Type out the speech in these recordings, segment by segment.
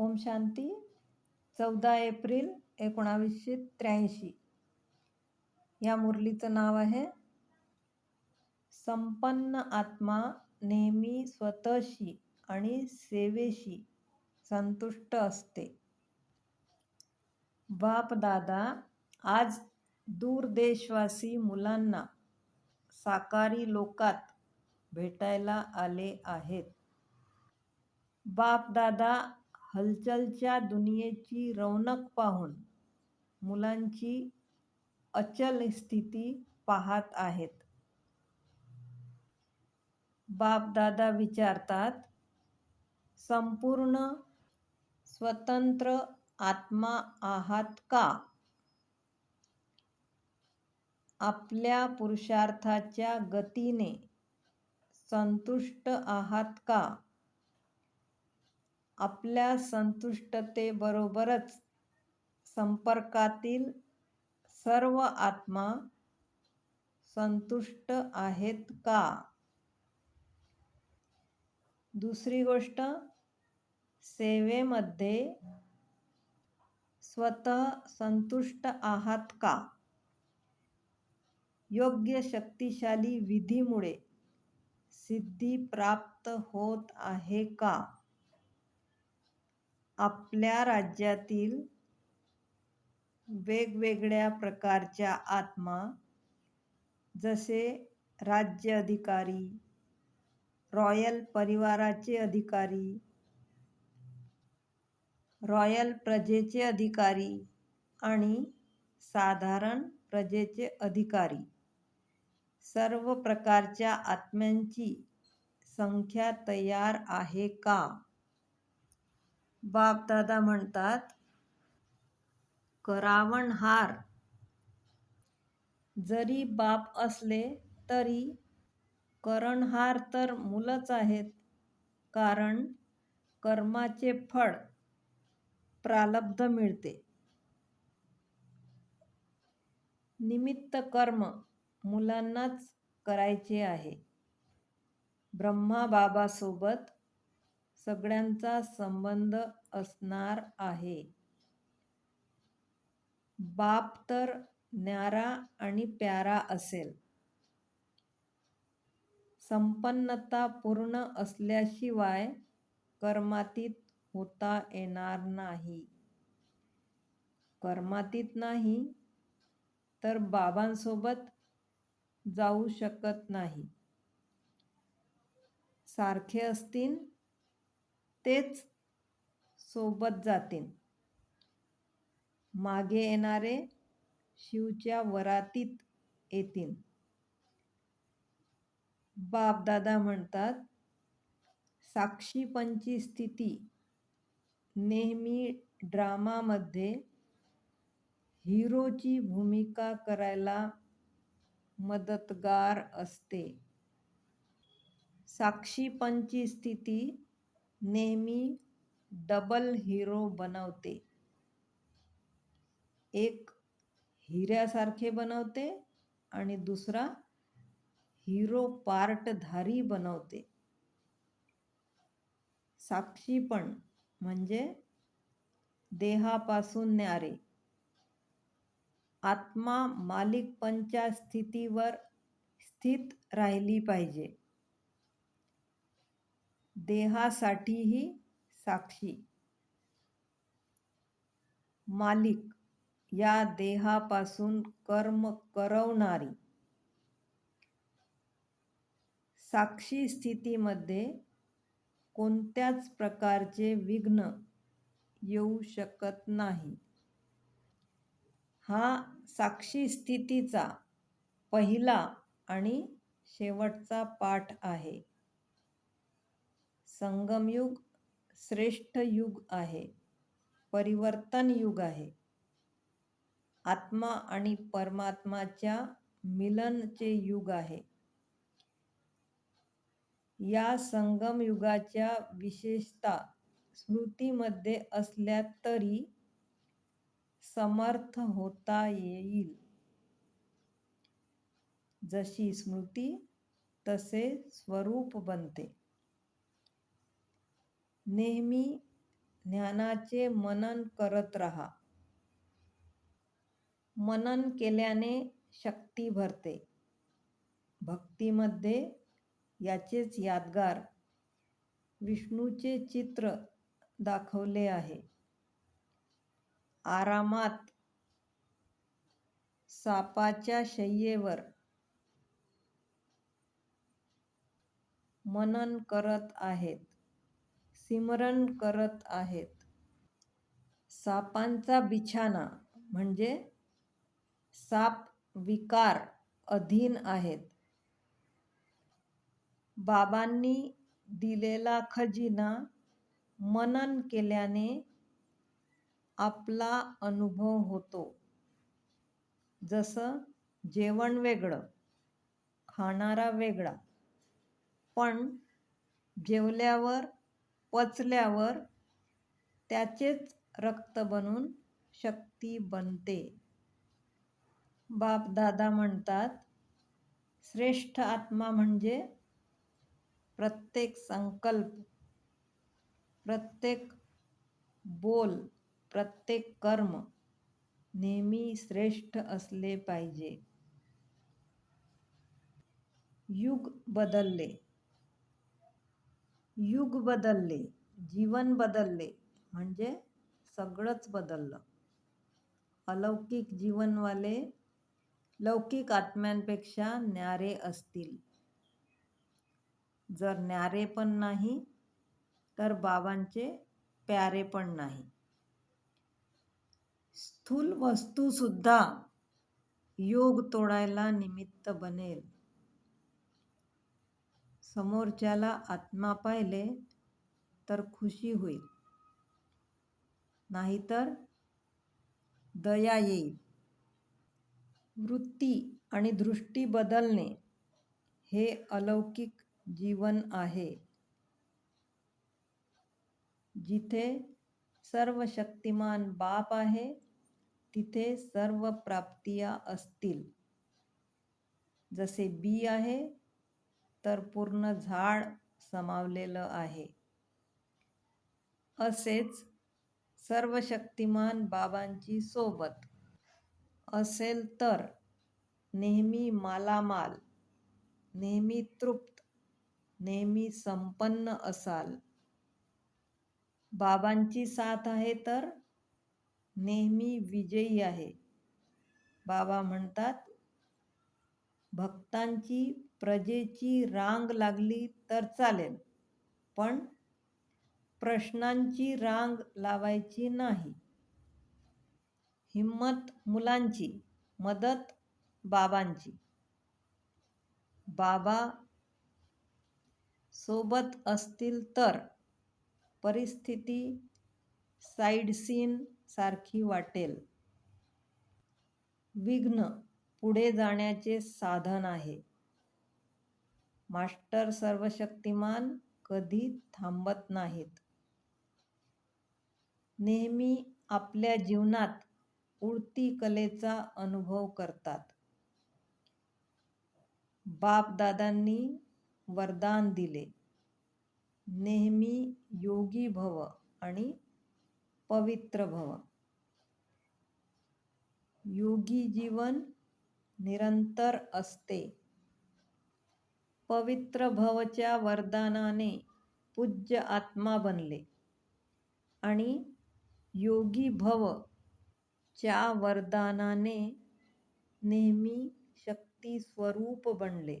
ओम शांती चौदा एप्रिल एकोणावीसशे त्र्याऐंशी. या मुरलीचं नाव आहे संपन्न आत्मा नेहमी स्वतःशी आणि सेवेशी संतुष्ट असते. बाप दादा आज दूरदेशवासी मुलांना साकारी लोकात भेटायला आले आहेत. बाप दादा हलचलच्या दुनियेची रौनक पाहून मुलांची अचल स्थिती पाहत आहेत. बापदादा विचारतात संपूर्ण स्वतंत्र आत्मा आहात का? आपल्या पुरुषार्थाच्या गतीने संतुष्ट आहात का? आपल्या संतुष्टतेबरोबरच संपर्कातील सर्व आत्मा संतुष्ट आहेत का? दुसरी गोष्ट सेवेमध्ये स्वतः संतुष्ट आहात का? योग्य शक्तिशाली विधीमुळे सिद्धी प्राप्त होत आहे का? आपल्या राज्यातील वेगवेगळ्या प्रकारच्या आत्मा जसे राज्य अधिकारी रॉयल परिवाराचे अधिकारी रॉयल प्रजेचे अधिकारी आणि साधारण प्रजेचे अधिकारी. सर्व प्रकारच्या आत्म्यांची संख्या तयार आहे का? बापदादा म्हणतात करावण हार. जरी बाप असले तरी करणहार तर मुलंच आहेत कारण कर्माचे फळ प्रालब्ध मिळते. निमित्त कर्म मुलांनाच करायचे आहे. ब्रह्मा बाबासोबत सगळ्यांचा संबंध असणार आहे. बाप तर न्यारा आणि प्यारा असेल. संपन्नता पूर्ण असल्याशिवाय कर्मातीत होता येणार नाही. कर्मातीत नाही तर बाबांसोबत जाऊ शकत नाही. सारखे असतील तेच सोबत जातील मागे येणारे शिवच्या वरातीत येतील बापदादा म्हणतात साक्षीपंची स्थिती. नेहमी ड्रामामध्ये हिरोची भूमिका करायला मदतगार असते. साक्षीपंची स्थिती नेहमी डबल हिरो बनवते. एक हिऱ्यासारखे बनवते आणि दुसरा हिरो पार्टधारी बनवते. साक्षीपण म्हणजे देहापासून न्यारे. आत्मा मालिकपणच्या स्थितीवर स्थित राहिली पाहिजे. देहासाठीही साक्षी. मालिक या देहापासून कर्म करवणारी. साक्षी स्थितीमध्ये कोणत्याच प्रकारचे विघ्न येऊ शकत नाही. हा साक्षी स्थितीचा पहिला आणि शेवटचा पाठ आहे. संगमयुग श्रेष्ठ युग आहे. परिवर्तन युग आहे. आत्मा आणि परमात्माच्या मिलनचे युग आहे. या संगम युगाच्या विशेषता स्मृतीमध्ये असल्या तरी समर्थ होता येईल. जशी स्मृती तसे स्वरूप बनते. नेहमी ज्ञानाचे मनन करत राहा. मनन केल्याने शक्ती भरते. भक्तीमध्ये याचेच यादगार विष्णूचे चित्र दाखवले आहे. आरामात सापाच्या शय्येवर मनन करत आहेत. सिमरन करत आहेत. सापांचा बिछाना म्हणजे साप विकार अधीन आहेत. बाबांनी दिलेला खजिना मनन केल्याने आपला अनुभव होतो. जसं जेवण वेगळं खाणारा वेगळा पण जेवल्यावर पचल्यावर त्याचेच रक्त बनून शक्ती बनते. बाप दादा म्हणतात श्रेष्ठ आत्मा म्हणजे प्रत्येक संकल्प प्रत्येक बोल प्रत्येक कर्म नेहमी श्रेष्ठ असले पाहिजे. युग बदलले. युग बदलले जीवन बदलले म्हणजे सगळंच बदललं. अलौकिक जीवनवाले लौकिक आत्म्यांपेक्षा न्यारे असतील. जर न्यारे पण नाही तर बाबांचे प्यारे पण नाही. स्थूल वस्तूसुद्धा योग तोडायला निमित्त बनेल. समोरच्याला आत्मा पाहिले तर खुशी होईल. नाहीतर दया येईल. वृत्ती आणि दृष्टी बदलणे हे अलौकिक जीवन आहे. जिथे सर्व शक्तिमान बाप आहे तिथे सर्व प्राप्तिया असतील. जसे बी आहे तर पूर्ण झाड समावलेलं आहे. असेच सर्व शक्तिमान बाबांची सोबत. असेल तर नेहमी मालामाल नेहमी तृप्त नेहमी संपन्न असाल. बाबांची साथ आहे तर नेहमी विजयी आहे. बाबा म्हणतात भक्तांची प्रजेची रांग लागली तर चालेल पण प्रश्नांची रांग लावायची नाही. हिम्मत मुलांची मदत बाबांची. बाबा सोबत असतील तर परिस्थिती साईडसीन सारखी वाटेल. विघ्न पुढे जाण्याचे साधन आहे. मास्टर सर्वशक्तिमान कधी थांबत नाहीत. नेहमी आपल्या जीवनात उडती कलेचा अनुभव करतात. बापदादांनी वरदान दिले. नेहमी योगी भव आणि पवित्र भव. योगी जीवन निरंतर असते. पवित्र भवच्या वरदानाने पूज्य आत्मा बनले. आणि योगी भव च्या वरदानाने नेहमी शक्ती स्वरूप बनले.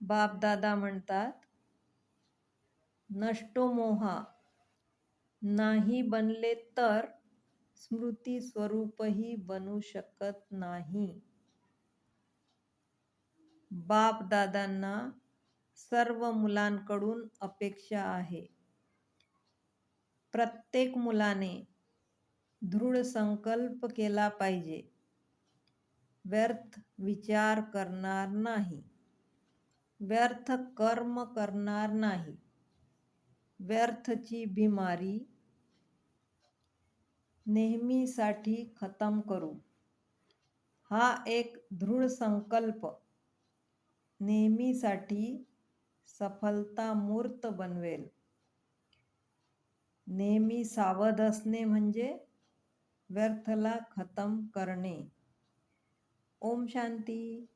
बापदादा म्हणतात नष्टो मोहा नाही बनले तर स्मृती स्वरूपही बनू शकत नाही. बाप दादांना सर्व मुलांकडून अपेक्षा आहे. प्रत्येक मुलाने दृढ संकल्प केला पाहिजे. व्यर्थ विचार करणार नाही. व्यर्थ कर्म करणार नाही. व्यर्थची बिमारी नेहमीसाठी खतम करू. हा एक दृढ संकल्प नेहमीसाठी सफलता मूर्त बनवेल. नेहमी सावध असणे म्हणजे व्यर्थला खतम करणे. ओम शांती.